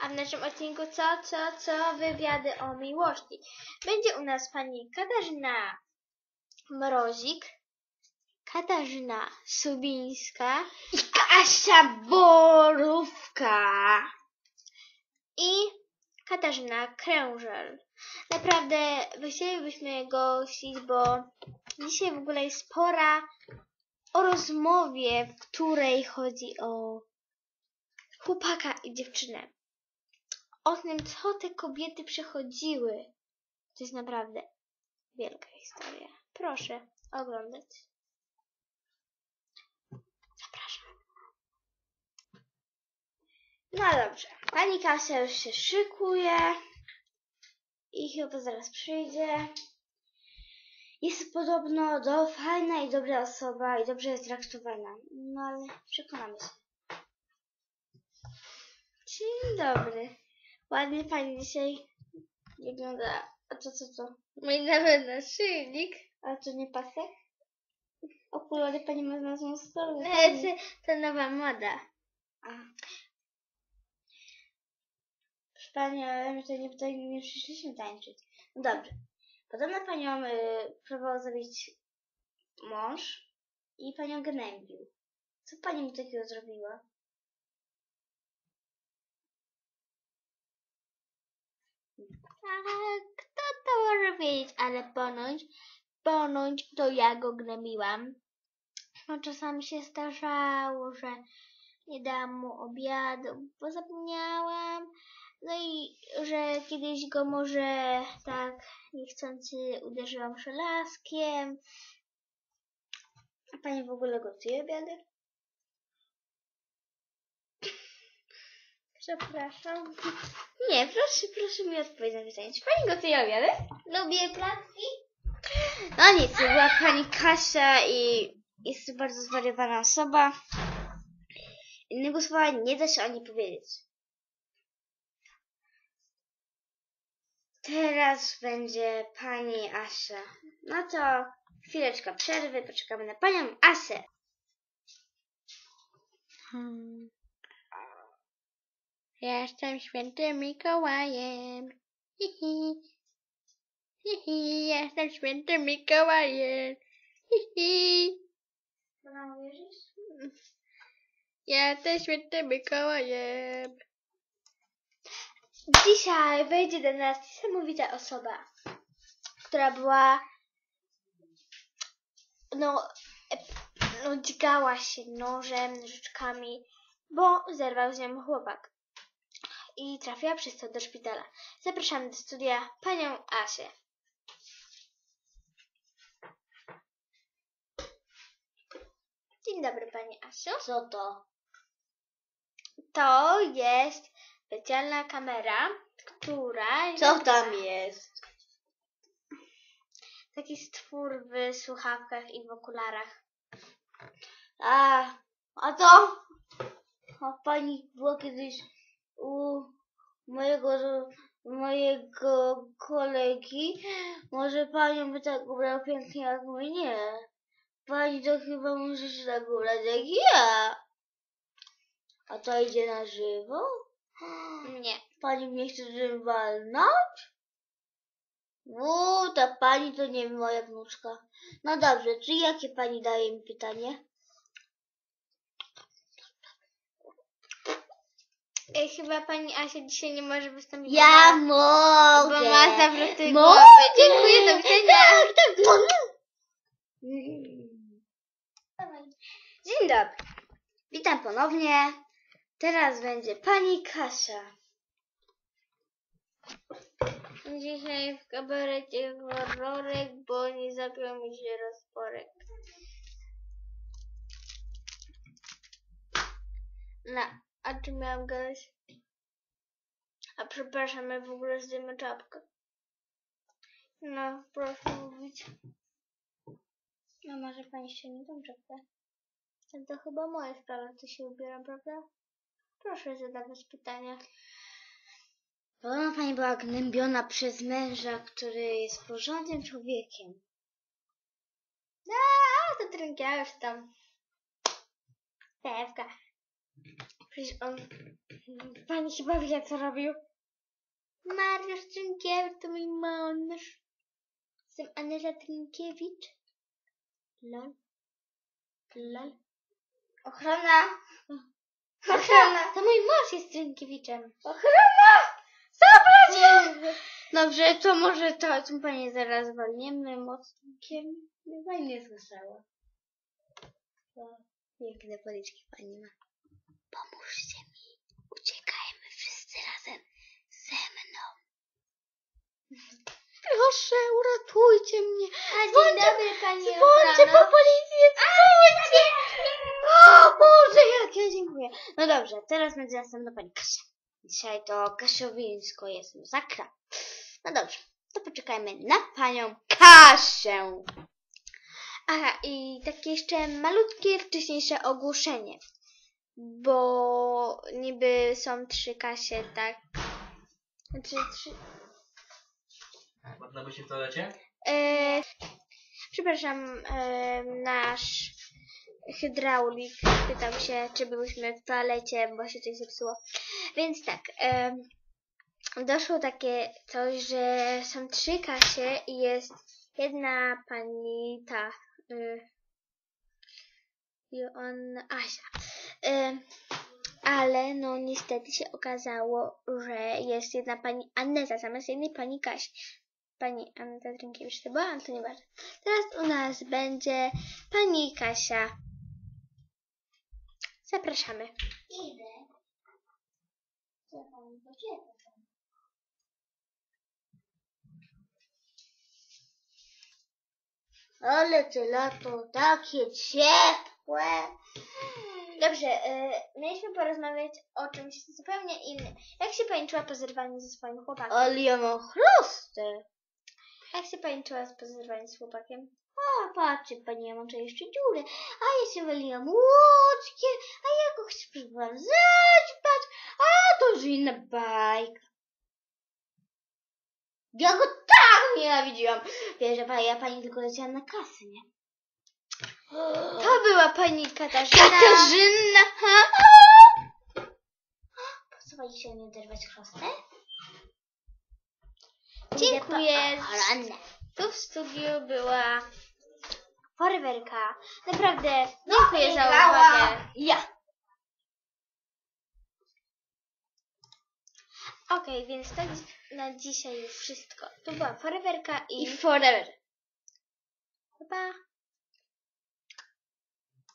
A w naszym odcinku co, co, co? Wywiady o miłości. Będzie u nas pani Katarzyna Mrozik, Katarzyna Subińska I Kasia Borówka. i Katarzyna Krężel. Naprawdę chcielibyśmy gościć, bo dzisiaj w ogóle jest pora o rozmowie, w której chodzi o chłopaka i dziewczynę. O tym, co te kobiety przechodziły. To jest naprawdę wielka historia. Proszę oglądać. Zapraszam. No dobrze. Pani Kasia już się szykuje. I chyba zaraz przyjdzie. Jest podobno do fajna i dobra osoba i dobrze jest traktowana. No ale przekonamy się. Dzień dobry. Ładnie pani dzisiaj wygląda. A to co to? Mój nowy naszyjnik. A to nie pasek? Okulary pani ma na złą stronę. E, to- To nowa moda. A. Proszę Pani, ale my tutaj nie, tutaj nie przyszliśmy tańczyć. No dobrze. Podobno Panią y, próbował zabić mąż i Panią gnębił. Co Pani mu takiego zrobiła? A kto to może wiedzieć, ale ponoć, ponoć to ja go gnębiłam. No czasami się zdarzało, że nie dałam mu obiadu, bo zapomniałam. No i że kiedyś go może tak niechcący uderzyłam żelazkiem. A Pani w ogóle gotuje obiady? Przepraszam. Nie, proszę, proszę mi odpowiedzieć na pytanie. Czy Pani gotuje obiady? Lubię placki. No nic, to była Pani Kasia i jest to bardzo zwariowana osoba. Innego słowa nie da się o niej powiedzieć. Teraz będzie pani Asia. No to chwileczka przerwy, poczekamy na panią Asę. Hmm. Jestem świętym Mikołajem. Hihi. Hihi, jestem świętym Mikołajem. Hihi. Pana uwierzysz? Jestem świętym Mikołajem. Dzisiaj wejdzie do nas niesamowita osoba, która była no, e, no dźgała się nożem, nożyczkami, bo zerwał z nią chłopak. I trafiła przez to do szpitala. Zapraszamy do studia panią Asię. Dzień dobry pani Asiu. Co to? To jest specjalna kamera, która... Co tam jest? Taki stwór w słuchawkach i w okularach. A, a to? A pani była kiedyś u mojego, mojego kolegi. Może panią by tak ubrał pięknie jak mnie. Pani to chyba musi się tak ubrać jak ja. A to idzie na żywo? Nie. Pani mnie chce czym walnąć? U, ta pani to nie moja wnuczka. No dobrze, czy jakie pani daje mi pytanie? E, chyba pani Asia dzisiaj nie może wystąpić. Ja bo mogę. bo ma zawroty głowy. Dziękuję, do widzenia. Tak, tak, mogę. Dzień dobry. Witam ponownie. Teraz będzie pani Kasia. Dzisiaj w kabarecie horrorek, bo nie zapiął mi się rozporek. No, a czy miałam gadać? A przepraszam, ja w ogóle zdejmę czapkę. No, proszę mówić. No może pani ściągnie tą czapkę? No to chyba moja sprawa, co się ubieram, prawda? Proszę zadawać pytania. Podobno pani była gnębiona przez męża, który jest porządnym człowiekiem. A, to już tam. Stewka. Przecież on... Pani chyba wie, co robił. Mariusz Trynkiewicz to mój mąż. Jestem Anela Trynkiewicz. Lol. Lol. Ochrona! Ochrona! To mój mąż jest Trynkiewiczem. Ochrona! Zabrać! Dobrze, to może to, tą panię zaraz walniemy mocnikiem. Chyba nie słyszała. Piękne policzki pani ma. Pomóżcie mi. Uciekajmy wszyscy razem ze mną. Proszę, uratujcie mnie. A dzień Dzwońcie- dobry pani Dzwońcie po policję, dzwońcie! O Boże, jak ja dziękuję. No dobrze, teraz będzie następna pani Kasia. Dzisiaj to Kasiowińsko jest masakra. No dobrze, to poczekajmy na panią Kasię. Aha, i takie jeszcze malutkie wcześniejsze ogłoszenie. Bo niby są trzy Kasie, tak? Znaczy trzy... Można by się w toalecie? E, przepraszam, e, nasz hydraulik pytał się, czy byłyśmy w toalecie, bo się coś zepsuło. Więc tak, e, doszło takie coś, że są trzy Kasie i jest jedna pani ta, y, Joanna, Asia. E, ale no niestety się okazało, że jest jedna pani Aneta zamiast jednej pani Kasi. Pani Aneta Drynkiewicz to była, ale to nieważne. Teraz u nas będzie pani Kasia. Zapraszamy. Idę. Co pani poczeka? Ale to lato takie ciepłe. Dobrze, e, mieliśmy porozmawiać o czymś zupełnie innym. Jak się pani czuła po zerwaniu ze swoim chłopakiem? Ale ja mam. Jak się pani czuła po zerwaniu z chłopakiem? A, patrzcie pani, ja mam jeszcze dziurę. A ja się wyliłam łódźkiem, a ja go spróbowałam zaćpać. A, to już inna bajka. Ja go tak nienawidziłam. Wiesz, że pani, ja pani tylko leciałam na kasę, nie? To była pani Katarzyna. Katarzyna! Po co pani się nie oderwać chrostę? Dziękuję. Tu w studiu była Foreverka. Naprawdę, dziękuję za uwagę. Ja. Okej, więc to na dzisiaj już wszystko. Tu była Foreverka i... I Forever. Pa!